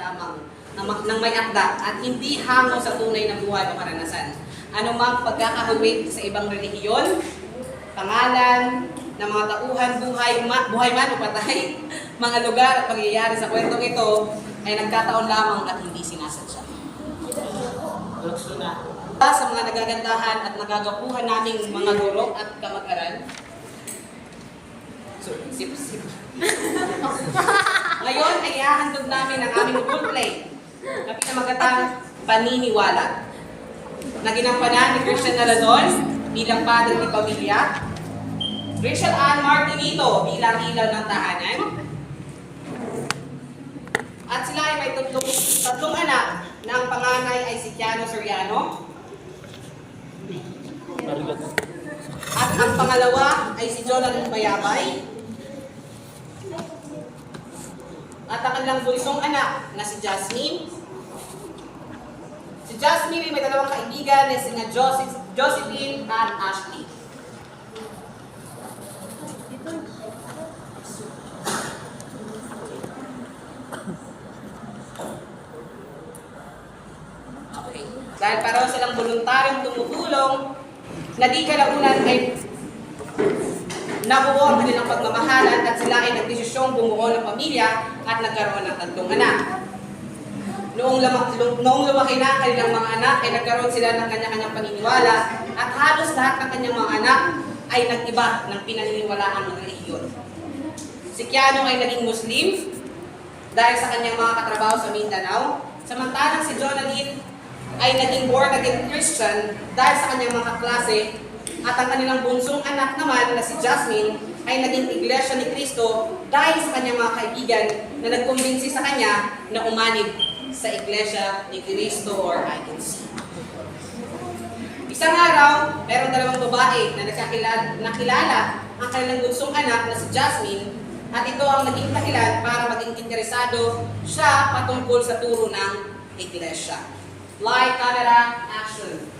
lamang ng, ma- ng may akda at hindi hango sa tunay na buhay o karanasan. Ano mang pagkakahawig sa ibang relihiyon, pangalan, ng mga tauhan, buhay, ma, buhay man o patay, mga lugar at pangyayari sa kwentong ito ay nagkataon lamang at hindi sinasadya. Sa mga nagagandahan at nagagapuhan naming mga guro at kamag-aral, So, sip, sip. Ngayon ay ihahandog namin ang aming role na pinamagatang paniniwala. Na ginampanan ni Christian Naladon bilang padre ni pamilya, Rachel Ann Martinito bilang ilaw ng tahanan, at sila ay may tatlong, tatlong anak na ang panganay ay si Tiano Soriano, at ang pangalawa ay si Jonathan Bayabay. At ang kanilang bunsong anak na si Jasmine. Si Jasmine ay may dalawang kaibigan na sina Joseph, Josephine at Ashley. Okay. Dahil pareho silang voluntaryong tumutulong na di kalaunan ay nabuo ang kanilang pagmamahalan at sila ay nagdesisyong bumuo ng pamilya at nagkaroon ng tatlong anak. Noong, lama, noong lumaki na ang kanilang mga anak, ay nagkaroon sila ng kanya-kanyang paniniwala at halos lahat ng kanyang mga anak ay nag-iba ng pinaniniwalaan ng relihiyon. Si Keanu ay naging Muslim dahil sa kanyang mga katrabaho sa Mindanao, samantalang si Jonathan ay naging born again Christian dahil sa kanyang mga kaklase at ang kanilang bunsong anak naman na si Jasmine ay naging iglesia ni Cristo dahil sa kanyang mga kaibigan na nagkumbinsi sa kanya na umanib sa iglesia ni Cristo or INC. Isang araw, merong dalawang babae na nagkakilala, nakilala ang kanilang bunsong anak na si Jasmine at ito ang naging dahilan para maging interesado siya patungkol sa turo ng iglesia. Light, camera, action.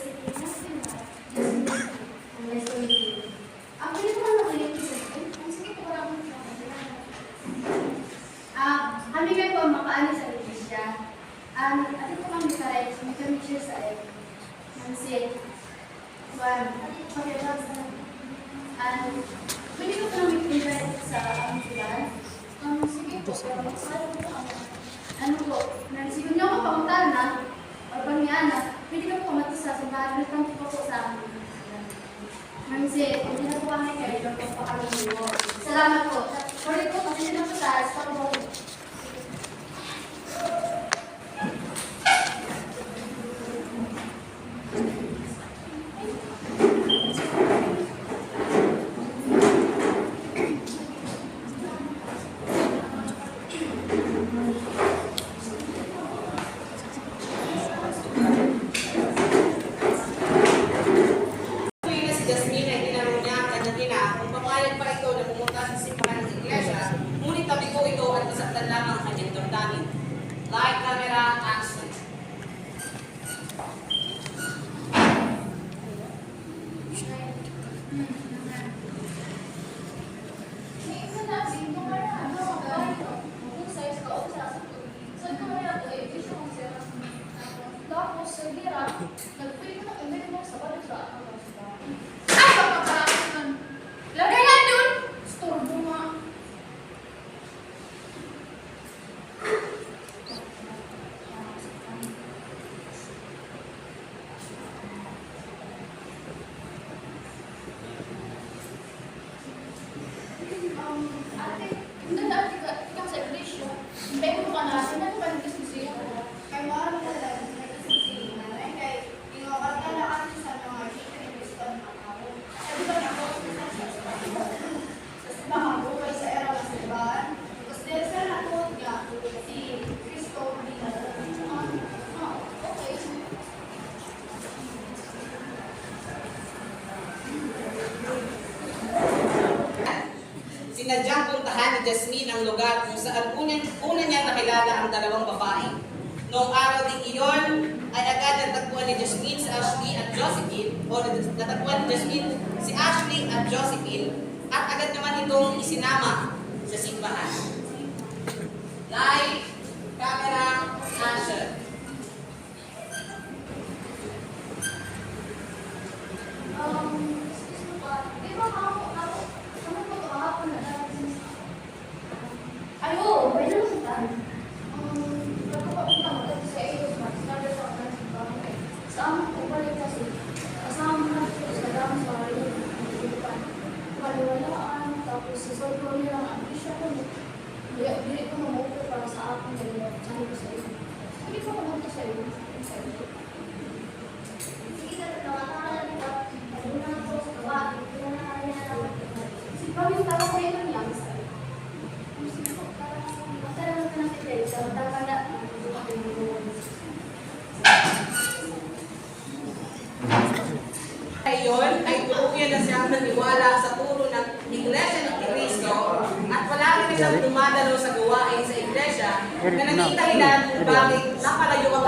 Ngayon ay tuluyan na siyang naniwala sa turo ng Iglesia ng Kristo at wala rin dumadalo sa gawain sa Iglesia na nagkita nila kung bakit napalayo ang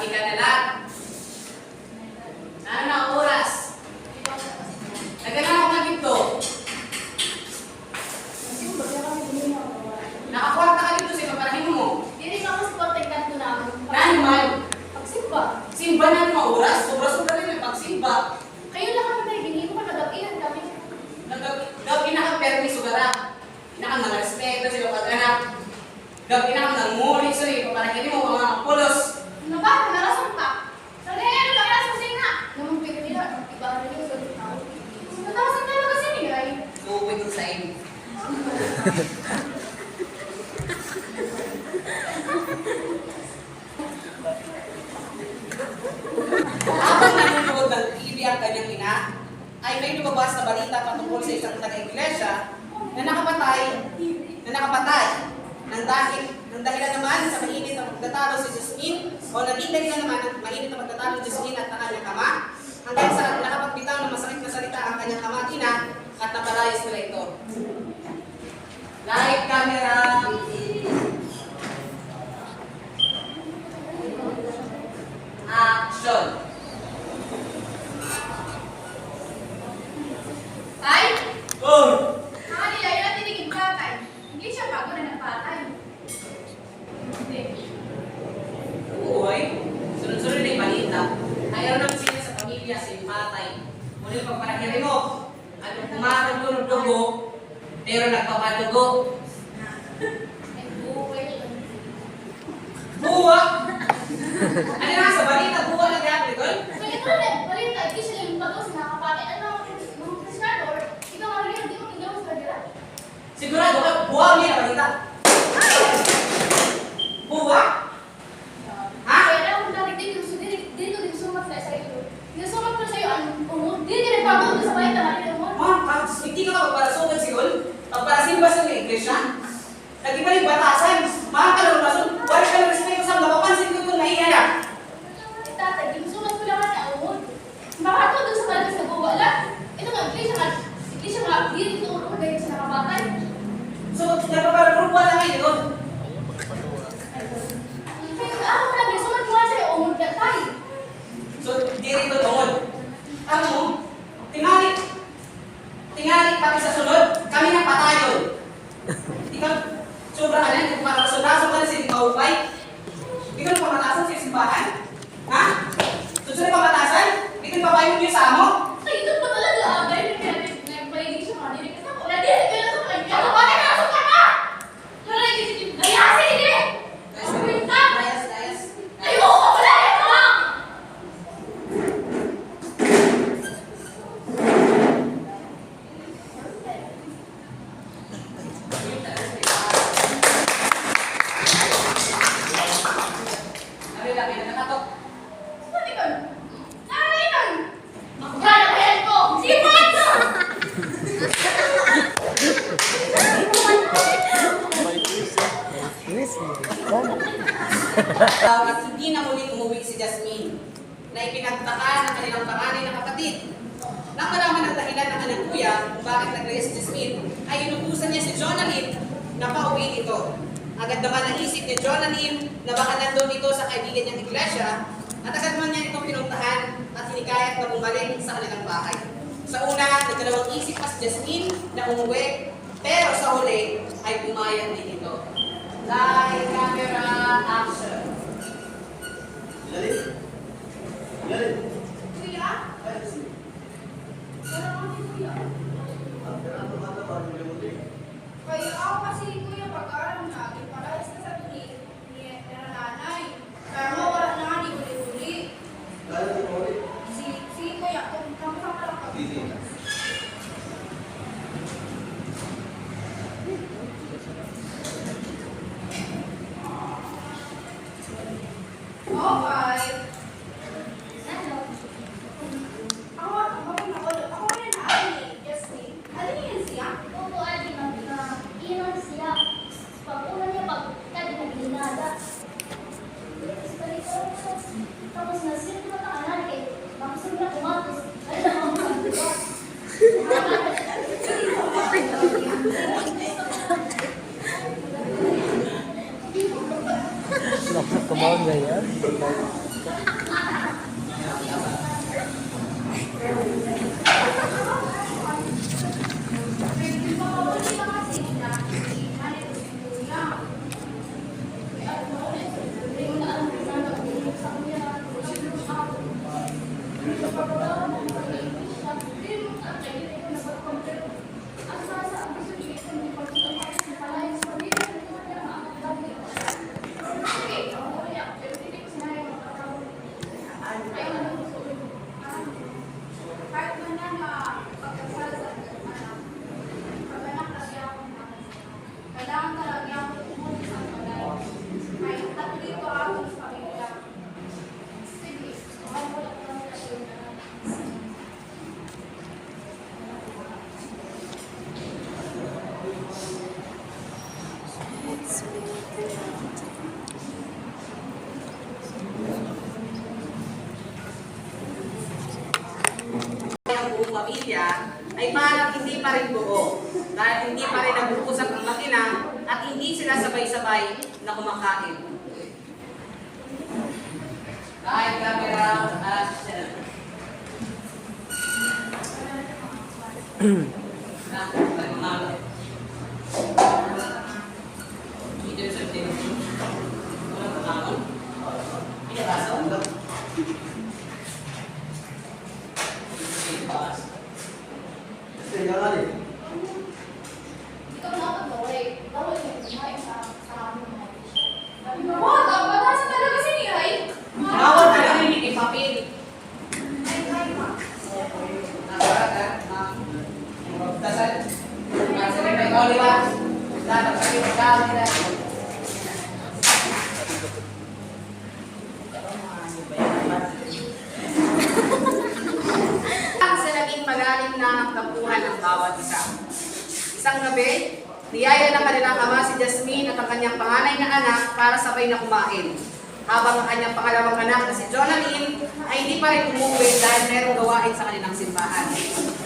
Vaticanidad ay may lumabas na balita patungkol sa isang taga-iglesia na nakapatay, na nakapatay ng dahil ng dahilan naman sa mainit na pagtatalo si Jasmine o naging dahilan naman ng mainit na pagtatalo si Jasmine at ang kanyang kama hanggang sa nakapagbitaw ng masakit na salita ang kanyang kama at ina at napalayas nila ito. Light camera. Action. 말한 at hindi na muling umuwi si Jasmine na ipinagtaka ng kanilang panganay na kapatid. Nang malaman ang dahilan ng kanyang kuya kung bakit nag si Jasmine, ay inutusan niya si Jonalyn na pauwi ito. Agad naman naisip ni Jonalyn na baka nandun ito sa kaibigan niyang iglesia at agad man niya itong pinuntahan at hinikayat na bumalik sa kanilang bahay. Sa una, nagdalawang isip pa si Jasmine na umuwi, pero sa huli ay pumayag din ito. Live camera action. Kuya? todas. Ng pamilya ay parang hindi pa rin buo dahil hindi pa rin nag-uusap ang makina at hindi sila sabay-sabay na kumakain. Live camera action. Na, balik mga ano. Hindi na sabi din. Walang kumaon. Pinabasa ko. Pinabasa. Ikaw na ako, Lore. Bawal yung kumain sa sa amin mga Sabi mo, wow, kapatasa talaga si Nihay. Bawal talaga yung ipapil. Ay, ay, ma. Nakaragan, ma'am. Magdasal. Sabi may Oliver. Dapat sabi may Galila. Ang sa naging magaling na tampuhan ng bawat isa. Isang gabi, niyaya ng kanilang ama si Jasmine at ang kanyang panganay na anak para sabay na kumain. Habang ang kanyang pangalawang anak na si Jonalyn ay hindi pa rin umuwi dahil merong gawain sa kanilang simbahan.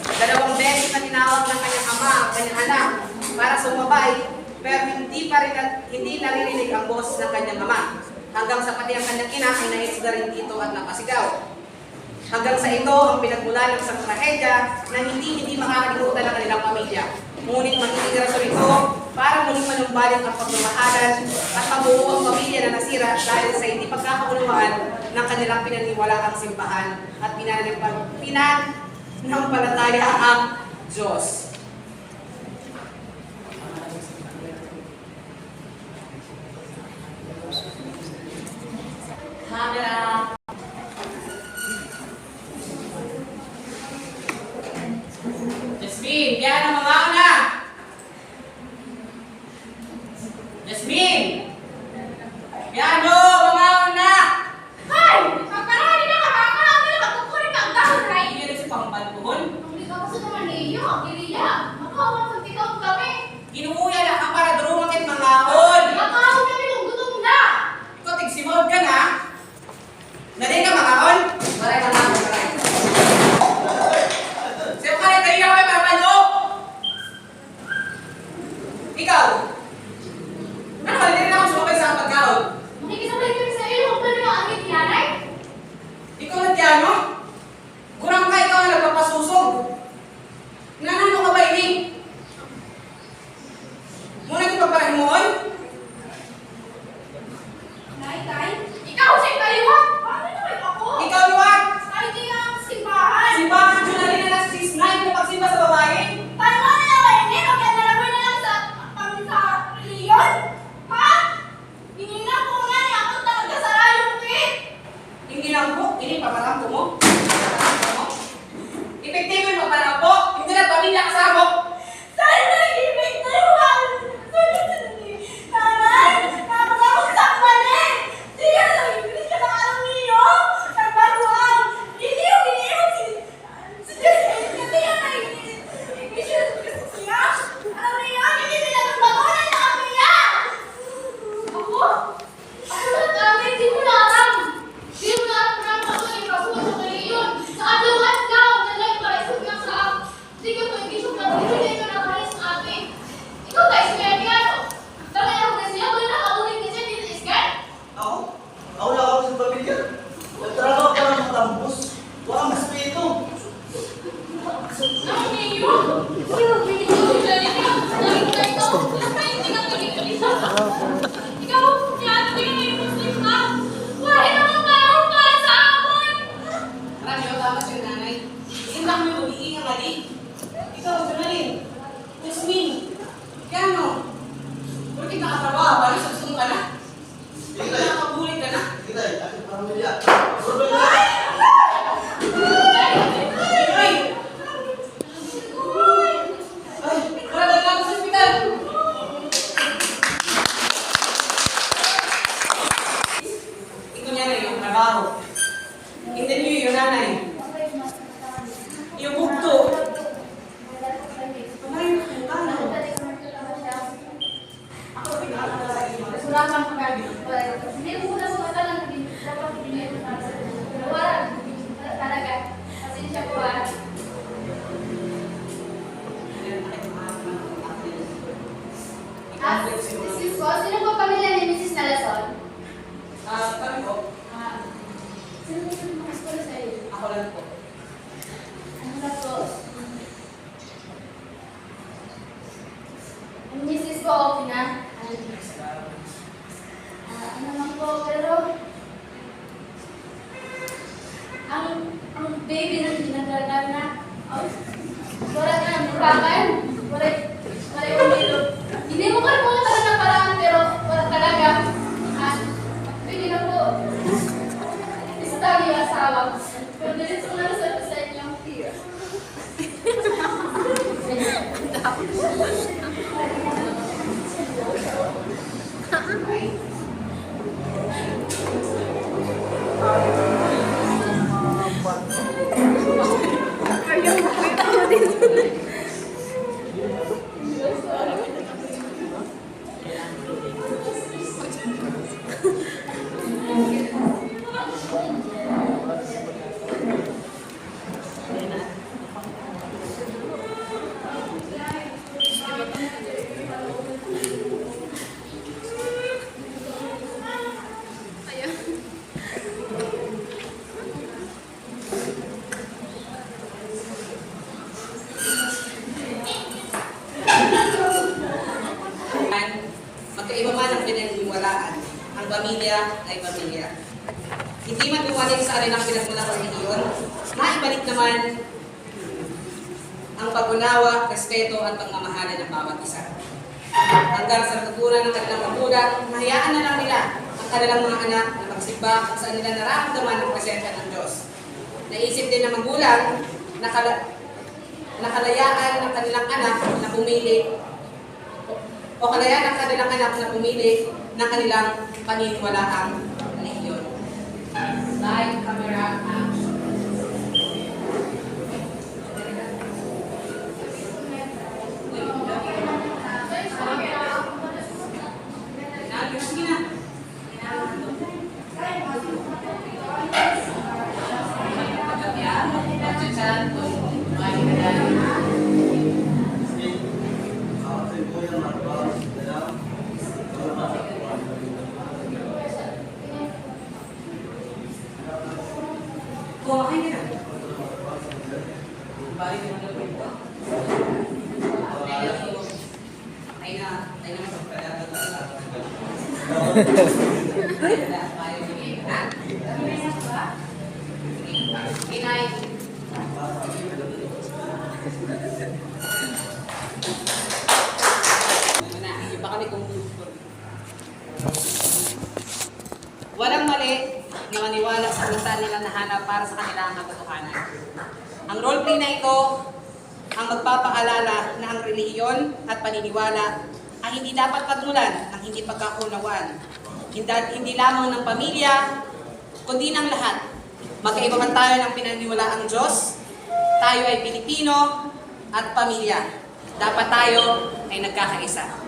Dalawang beses na tinawag ng kanyang ama ang kanyang anak para sumabay pero hindi pa rin hindi naririnig ang boss ng kanyang ama. Hanggang sa pati ang kanyang ina ay naisda rin dito at napasigaw. Hanggang sa ito ang pinagmula ng isang trahedya na hindi hindi makakalimutan ng kanilang pamilya. Ngunit magiging rason ito para muling manumbalik ang pagmamahalan at mabuo ang pamilya na nasira dahil sa hindi pagkakaunawaan ng kanilang pinaniwalaang simbahan at pinanampalataya ang Diyos. Camera. Jasmine, Wa ang espiritu ko okay na. Uh, ano naman po, pero ang ang baby ng ginagagal na, oh, wala na, mukha pamilya ay pamilya. Hindi matuwanig sa arin ang pinagmulakan iyon, naibalik naman ang pag-unawa, respeto at pagmamahalan ng bawat isa. Hanggang sa natutunan ng kanilang magulang, mahayaan na lang nila ang kanilang mga anak na magsimba kung saan nila nararamdaman ang presensya ng Diyos. Naisip din ng magulang na, kala- na kalayaan ng kanilang anak na pumili o kalayaan ng kanilang anak na pumili ng kanilang paniniwalaang reliyon. Slide camera. Walang mali na maniwala sa kung nila nahanap para sa kanilang katotohanan. Ang roleplay na ito ang magpapaalala na ang relihiyon at paniniwala ay hindi dapat pagmulan ng hindi pagkakunawaan. Hindi, hindi lamang ng pamilya, kundi ng lahat. Magkaiba man tayo ng pinaniwala ang Diyos, tayo ay Pilipino at pamilya. Dapat tayo ay nagkakaisa.